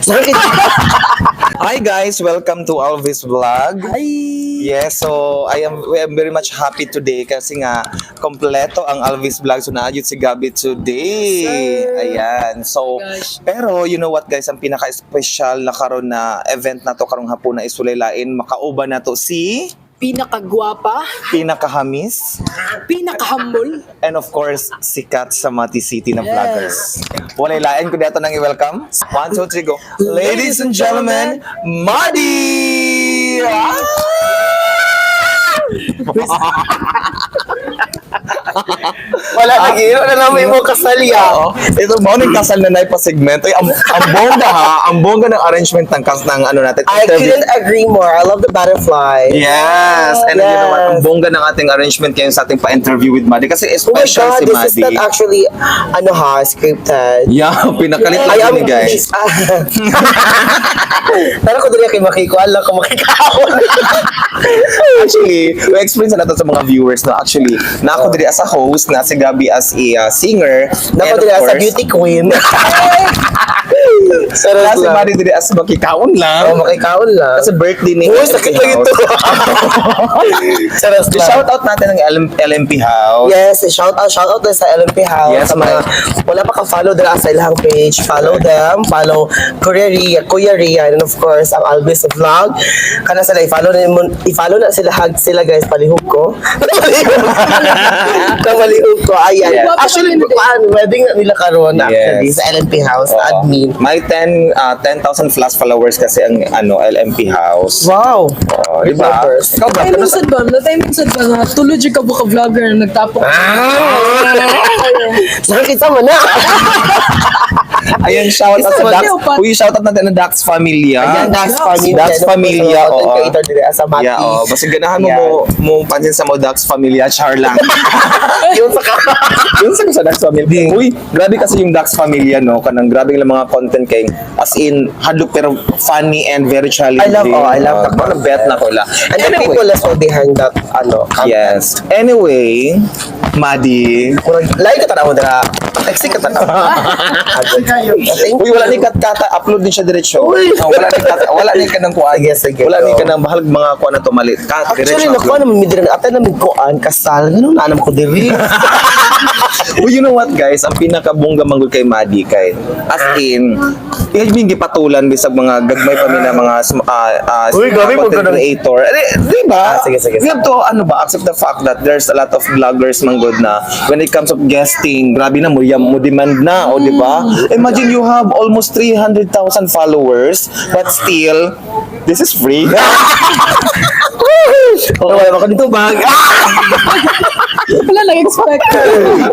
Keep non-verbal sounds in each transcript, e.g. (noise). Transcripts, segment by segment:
Sakit. Hi guys, welcome to Alvis Vlog. Ay. Yes, so I am I am very much happy today kasi nga kompleto ang Alvis Vlog so naayot si Gabi today. Sir. Ayan. So Gosh. pero you know what guys, ang pinaka-special na karon na event na to karong hapon na isulay-lain makauban na to si Pinakagwapa, pinakahamis pinakahambol. and of course sikat sa Mati City ng Yes. vloggers. Walay lain ko dito nang i-welcome. One, two, three, go. Ladies and gentlemen, Madi! Ah! (laughs) Wala nang iyo na namin mo kasalya. Oo. Ito mo nang kasal na pa segmento. Ay, Ang, ang bongga ha, ang bongga ng arrangement ng kas ng ano natin. I interview. couldn't agree more. I love the butterfly. Yes! And you know what, Yes. ang bongga ng ating arrangement ngayon sa ating pa-interview with Madi kasi Oh my special God, si this Madi. is not actually, ano ha, scripted. Yeah, (laughs) pinakalit lang am ni guys. (laughs) Pero ko dili kay makikuan lang ko makikaon. Actually, we explain sa natin sa mga viewers na actually, na ako diri as a host, na si Gabi as a uh, singer, of dili sa course, beauty queen. (laughs) Pero na si lang. Madi diri as makikaon lang. Oh, makikaon lang. Kasi birthday ni Uy, sakit lang ito. Saras (laughs) lang. Shout out natin ng LM, LMP House. Yes, shout out, shout out sa LMP House. Yes, sa mga, wala pa ka-follow dila sa ilang page. Follow them. Follow Kuya Ria, Kuya Ria, and of course, ang Alvis Vlog. Kana sila, i-follow na, i-follow na sila, hug sila guys, palihog ko. (laughs) Palihog ko, ayan. Yes. Actually, paano, wedding na nila karon actually, Yes. sa LMP House, Oo. admin. May 10 uh, 10,000 plus followers kasi ang ano LMP House. Wow! Oh, di ba? Ikaw ba? Ay, Ano minsan ba? Natay minsan ba nga, tulad yung ka buka vlogger (laughs) na nagtapok. Nakakit sa mana. (laughs) Ayan, shout out sa Dax. Uy, shout out natin na Dax Familia. Ayan, Dax Familia. Dax Familia, oo. Creator din sa Mati. Yeah, oh, basta ganahan mo mo mo pansin sa mo Dax Familia, char lang. (laughs) Yung sa ka. (laughs) Yun sa sa Dax Familia. Uy, grabe kasi yung Dax Familia, no? Kanang grabe lang mga content kay as in hadlok pero funny and very challenging. I love, oh, I love Takbo na bet na ko la. And the Anyway, people all behind that, ano, Yes. Anyway, Madi. Murag, lain ka tanaw dira. Taxi ka tanaw. (laughs) Uy, wala ni kat kata upload din siya diretso. Oh, wala ni kata, wala ni ka nang kuan. Sige, sige. Wala ni ka nang mahal mga kuan na to mali. Ka Actually, diretso. nakuha naman mi dira. Ate namin kuan, kasal. Ganun na naman ko diri. (laughs) Uy, you know what guys? Ang pinakabongga manggod kay Madi kay as in Iyan yung gipatulan bisag mga gagmay pa mi na mga ah, ah, Uy, grabe mo ng- creator. Eh, Di ba? Ah, sige, sige, We have to ano ba accept the fact that there's a lot of vloggers manggod na when it comes of guesting, grabe na mo yam mo demand na, o di ba? Imagine you have almost 300,000 followers but still this is free. (laughs) Oo, wala ko dito bag. Wala nag-expect. (laughs)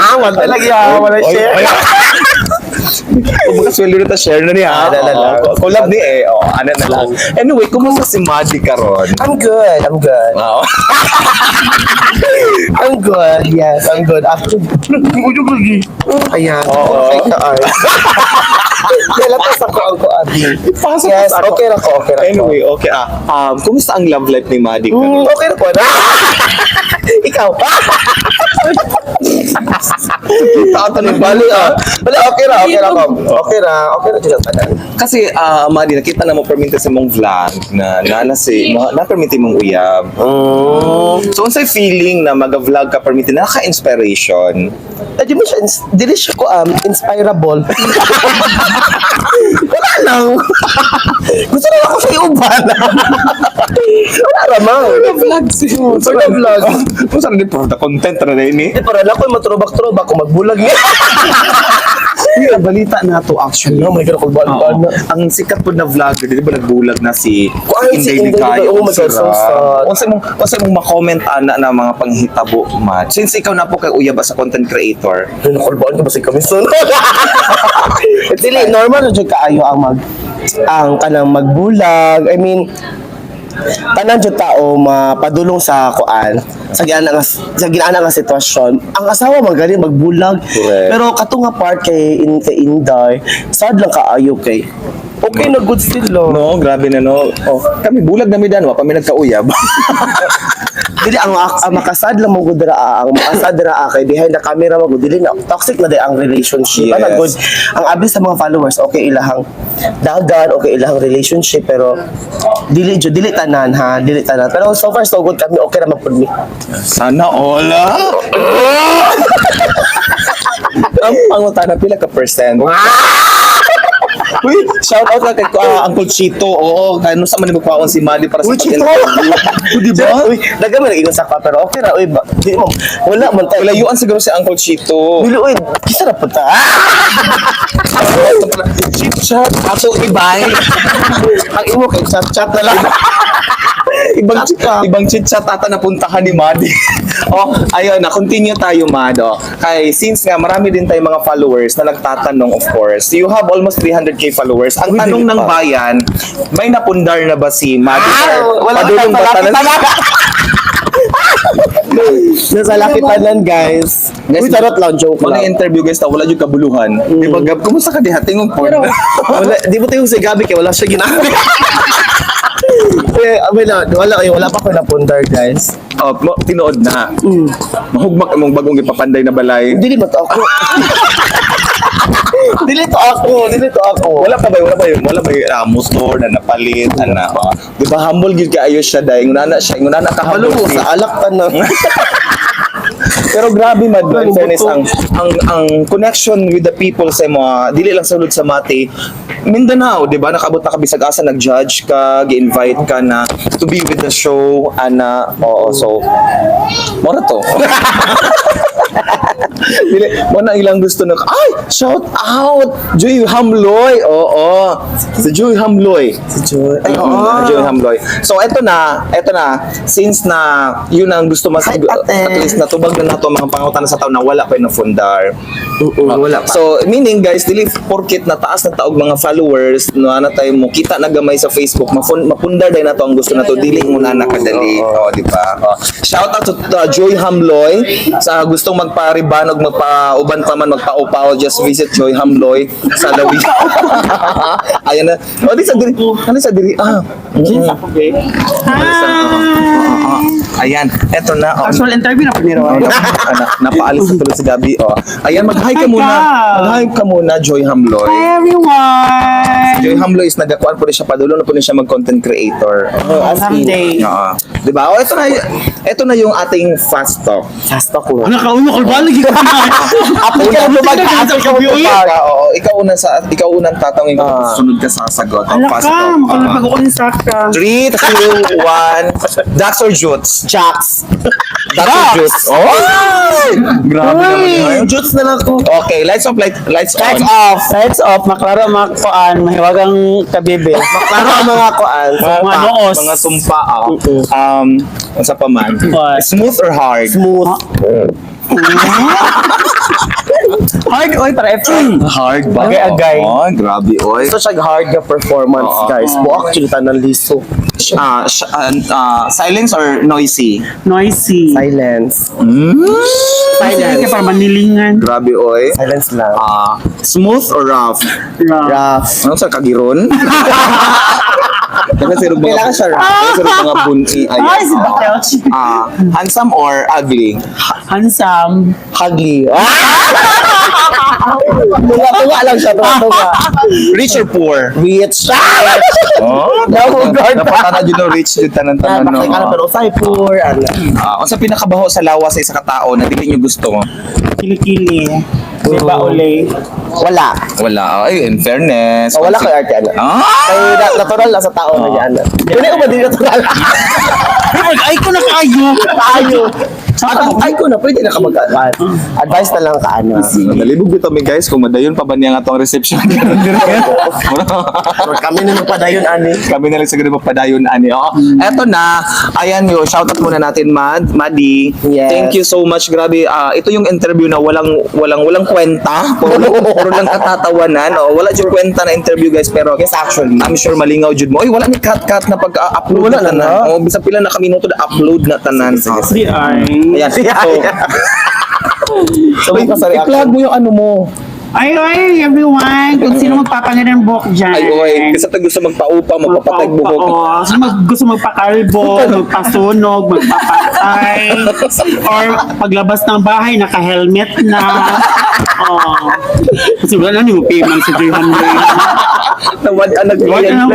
Ah, wala lagi ah, wala share. Kung mga sweldo na ta share na niya. Ah, na. Oo, Collab ni eh. Oh, ano na lang. Anyway, kumusta si Madi karon? I'm good, I'm good. Oo. (laughs) I'm good, yes, I'm good. Actually, ayan. Oo. Okay ka, ay. Nalapas ako ang kuan. Pasok Yes, ako. okay na ko, okay na ko. Anyway, okay ah. Um, kumusta ang love life ni Madi? Mm, okay na ko na. (laughs) (laughs) Ikaw. Kita ka ng bali ah. Wala, okay na, okay na ko. Okay na, okay na dyan tanan. Kasi ah, Madi, nakita na mo perminte sa mong vlog na na si na, na perminte mong uyab. Mm. So, unsay feeling na mag-vlog ka perminte na ka-inspiration? Eh, di mo siya, dili siya ko, um, inspirable. (laughs) Wala lang. Gusto na ako sa uban. Wala naman. Vlog siya. Sa vlog. Kung saan the content eh. Di para na ako matrobak-trobak kung magbulag niya. (laughs) Uy, ang balita na to actually. Oh my God, ako Oo. Ang sikat po na vlogger, di ba nagbulag na si Ay, si Inday Ligayo. Oh my God, so sad. Kung saan mong, kung saan mong ma-comment ana na mga panghitabo, Matt. Since ikaw na po kay Uya ba sa content creator, Ay, nakulbaan ko ba si Kamison? (laughs) Dili, normal na dyan kaayo ang mag ang kanang magbulag. I mean, tanan jud tao mapadulong sa kuan sa ginana nga sa ginana nga sitwasyon ang asawa magaling magbulag Correct. pero kato nga part kay in kay Inday sad lang kaayo kay Okay na good still lo. No, grabe na no. Oh, kami bulag na midan wa pa mi nagkauyab. (laughs) Dili ang, ang makasad lang mo gud ra ang makasad ra kay behind the camera mo gud dili na toxic na day ang relationship. Yes. Ana good. Ang abis sa mga followers okay ilahang dagan okay ilahang relationship pero dili jud dili tanan ha dili tanan pero so far so good kami okay ra magpud mi. Sana ola. (laughs) Ang pangutana pila ka percent? Uy, shout out lang kay ah, Uncle Chito. Oo, kaya nung sa man magpaon si Madi para sa Uy, Chito! (laughs) Uy, di ba? Uy, man ingon sa ka pero okay ra uy ba, dili mo wala man tayo. Layuan siguro si Uncle Chito. Dili uy, kisa ra punta. Chit chat. Ato ibay. (laughs) Ang imo kay chat chat na lang. Ibang ibang chit chat ata napuntahan ni Madi. (laughs) oh, ayun na continue tayo Mad. Oh. Kay since nga marami din tayong mga followers na nagtatanong of course. You have almost 300k followers. Ang Uy, tanong ng bayan, may napundar na ba si Madi? Ah, wala Padulong ba? (laughs) Nasa lakitanan guys. Guys, Uy, charot lang, joke Mga lang. interview guys, ta, wala yung kabuluhan. Di ba, Gab, kumusta ka di hatingong po? (laughs) wala, di mo tayo si Gabi kaya wala siya ginagawa. Eh, abay na, wala, eh, wala pa ko napundar guys. oh, mo, tinuod na. Mahugmak among bagong ipapanday na balay. Dili mo to ako. (laughs) dili to ako, dili to ako. Wala pa ba, wala pa yun, wala ba yung ah, motor na napalit, ana. Oh. Di ba, humble gid kayo siya dahil ngunana siya, ngunana ka humble mo siya. sa alak ka na. (laughs) Pero grabe mad Ano, in fairness ang ang ang connection with the people sa mga dili lang sulod sa Mati. Mindanao, 'di ba? Nakabot na ka bisag asa nag-judge ka, gi-invite ka na to be with the show ana. Oo, so mora to. (laughs) Mo na ilang gusto na, ay, shout out! Joy Hamloy! Oo, si Joy Hamloy. Si Joy. Ay, Oo, oo. Joy Hamloy. So, eto na, eto na, since na yun ang gusto mas ate. at least natubag na nato mga pangutan sa taon na wala pa yung fundar. Oo, wala pa. So, meaning guys, dili porkit na taas na taog mga followers, no ana tayo mo kita na gamay sa Facebook, mafun, mapundar day na to ang gusto na to, dili mo na nakadali. Oo, di ba? Oh. Shout out to uh, Joy Hamloy sa gustong magpa-ribanog, magpa-uban pa man, magpa-upaw, just visit Joy Hamloy sa Lawi. (laughs) Ayan na. O, di sa diri. Ano sa diri? Ah. mm-mm. Ah, Ayan, eto na. Oh. Actual interview na panirawa. Oh, ano, napaalis na tuloy si Gabi. Oh. Ayan, mag-hi ka Hi muna. Mag-hi ka muna, Joy Hamloy. everyone! Joy Hamloy is nagakuan po rin siya padulo na po rin siya mag-content creator. Oh, as in. Someday. Oo. Di ba? Oh, ito na, ito na yung ating fast talk. Fast talk mo. Ano ka, ulo ka ba? Lagi ka na. Apple ka mo mag-answer ka mo Ika, oo, ikaw unang sa ikaw unang tatanungin ko Ah. sunod ka sa sagot. Oh, Ala fast ka, makalapag ako ni Saka. 3, 2, 1. Dax or Jutes? Jacks. Dax or Jutes? Oh! Grabe naman yun. Jutes na lang ko. Okay, lights off, light, lights on. Lights off. Lights off. Maklaro mga kuan. Mahiwagang kabibe. Klaro ang mga kuan. Mga noos. Mga sumpa. ah. Mm-mm. Um, unsa pa man? Smooth or hard? Smooth. Hard oy, para F. Hard ba? Agay-agay. Oh, grabe, oy. Gusto siya hard nga performance, Oo. guys. Mo actually tanan liso. Ah, sh- ah, ah, silence or noisy? Noisy. Silence. Mm? Silence. Kaya para manilingan. Grabe, oy. Silence lang. Ah, smooth or rough? Rough. Ano sa kagiron? (laughs) Kasi mga Kailangan siya rough. Kasi mga bunti. (laughs) Ay, si. Ah, handsome or ugly? Handsome. Hugly. (laughs) Tunga-tunga lang siya, tunga-tunga. Rich or poor? Rich. (laughs) Oh, Nahugot. napatana no, rich dito tanan tanan no. ano pero usay poor. Ano. Ah, unsa pinakabaho sa lawas sa isa ka tao na dili niyo gusto? Kilikili. Diba ule? Wala. Wala. Ay, in fairness. Oh, wala kay arte ano. Ah! Kay na- natural lang sa tao na yan. Hindi ko ba din natural? Ay, ko na kayo. Tayo. Ay ko na, pwede na ka mag Advice na lang ka ano. Nalibog dito mi guys kung madayon pa ba niya nga tong reception. (laughs) Kami na magpadayon ani. Kami na lang siguro magpadayon ani. Oh, eto na. Ayan yo, shoutout muna natin Mad, Madi. Yes. Thank you so much. Grabe. ah, ito yung interview na walang walang walang kwenta. Puro, puro lang katatawanan. Oh, wala jud kwenta na interview guys pero Yes, actually. I'm sure malingaw jud mo. Oy, wala ni cut cut na pag-upload na na, tanan. Oh, bisag pila na kami minuto na upload na tanan. Sige, Oh. Ayan. (laughs) So, (laughs) So, Wait, sa i-plug reaction. mo yung ano mo. Ay, ay, everyone, kung sino magpapangilan ng buhok dyan. Ay, oy, kasi pag gusto magpaupa, magpapatag buhok. Oo, so mag, gusto magpakalbo, magpasunog, magpapatay, or paglabas ng bahay, naka-helmet na. Oh. Kasi wala na mo payment sa 300. Nawad ang na nag-client.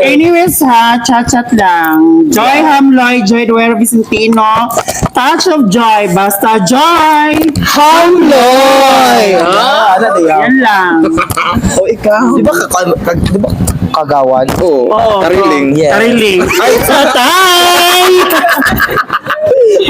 Anyways ha, chat-chat lang. Joy Hamloy, Joy Duero Vicentino, Touch of Joy, basta Joy! Hamloy! Ah, ano na yan? Yan lang. (laughs) O ikaw. Di ba, kag, kag, di ba kagawan? Oo, Oo. kariling. Yeah. Tariling. (laughs) Ay, tatay! (laughs)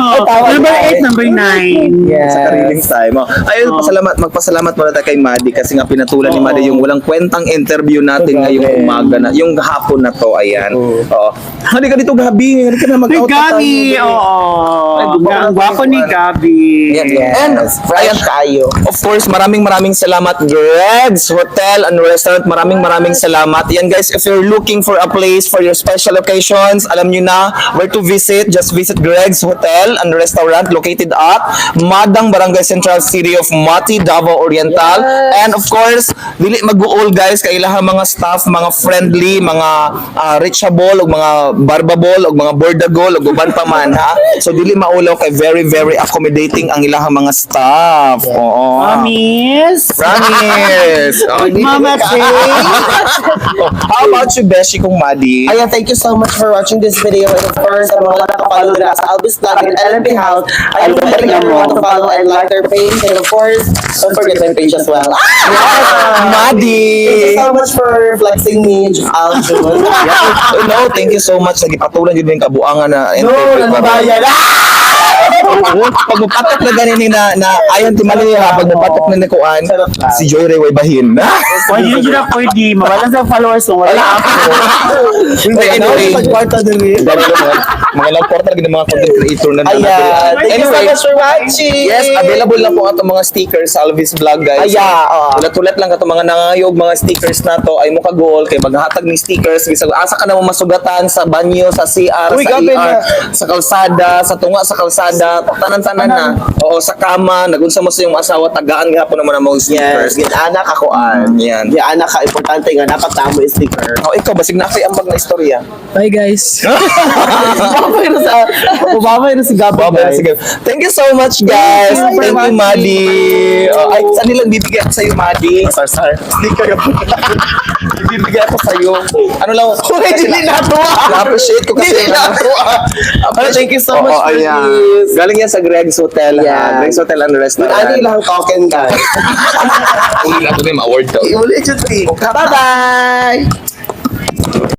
oh, number tayo. 8, number 9. Yes. sa kariling time. Oh. Ayun, Oo. pasalamat, magpasalamat muna tayo kay Madi kasi nga pinatulan ni Oo. Madi yung walang kwentang interview natin ngayong umaga na, yung hapon na to, ayan. Oo. Oo. Halika dito, Gabi. Halika na, Ni mag-out na Gabi, tayo. oo. Ang na gwapo tayo. ni Gabi. Yan. Yes. And, fresh ayan, kayo. Of course, maraming maraming salamat Greg's Hotel and Restaurant. Maraming maraming salamat. Yan guys, if you're looking for a place for your special occasions, alam nyo na where to visit. Just visit Greg's Hotel and Restaurant located at Madang Barangay Central City of Mati, Davao Oriental. And of course, dili mag-uol guys kay ilang mga staff, mga friendly, mga ah, reachable, ug mga barbable, ug mga bordagol, ug uban pa man ha. So dili maulaw kay very very accommodating ang ilang mga staff. Oo. Promise. Promise. (laughs) Oh, di- Mama. (laughs) How about you, Beshi, kung Madi? Ayan, thank you so much for watching this video. And of course, sa mga nakapollow na sa Albus Vlog and LMP House, I would like everyone to follow and like their page. And of course, don't forget my page as well. Ah! Thank you Madi! so much for flexing me, Aljun. (laughs) Yeah, oh, no, thank you so much. Nagipatulan yun yung kabuangan na No, nanabayan. Oo, pag mapatak na ganin na, na ayan ti Mali ha, pag mapatak na nikuan, si Joy Ray way bahin. Pwede yun yun na pwede. Mawala sa followers mo. Wala ako. (laughs) Hindi, anyway. Pagkwarta din rin. Lang, mga- lang portal ng mga content creator na Ayan. Thank you so Anyway, much for watching. Yes, available na po ato mga stickers sa Alvis Vlog guys. Aya, oo. Tulat-tulat lang ato mga nangayog mga stickers na to ay mo kagol kay maghatag ng stickers bisag asa ka na mo masugatan sa banyo, sa CR, sa ER, na. sa kalsada, sa tunga sa kalsada, tanan-tanan na. Oo, sa kama, nagunsa mo sa iyong asawa, tagaan gahapon naman ang mga Yes, stickers. gid anak ako an. Yan. Di anak ka importante nga dapat tamo yung sticker. Oh, ikaw basig na kay ambag na istorya. Bye guys. (laughs) Babay na sa babay na si Gabo. Babay sige. Thank you so much, guys. Thank you Thank you. Madi. Oh, ay, saan nilang bibigyan ko sa'yo, Madi? Sar, sar. Sticker. (laughs) Bibigyan ko sa'yo. Ano lang? Uy, dili na to. Na-appreciate ko kasi. Dili na to, thank you so much for ayan. this. Galing yan sa Greg's Hotel, ha? Yeah. Greg's Hotel and Restaurant. Ano ilang token guys? Uli na ito yung award daw. Iulit yung Bye-bye!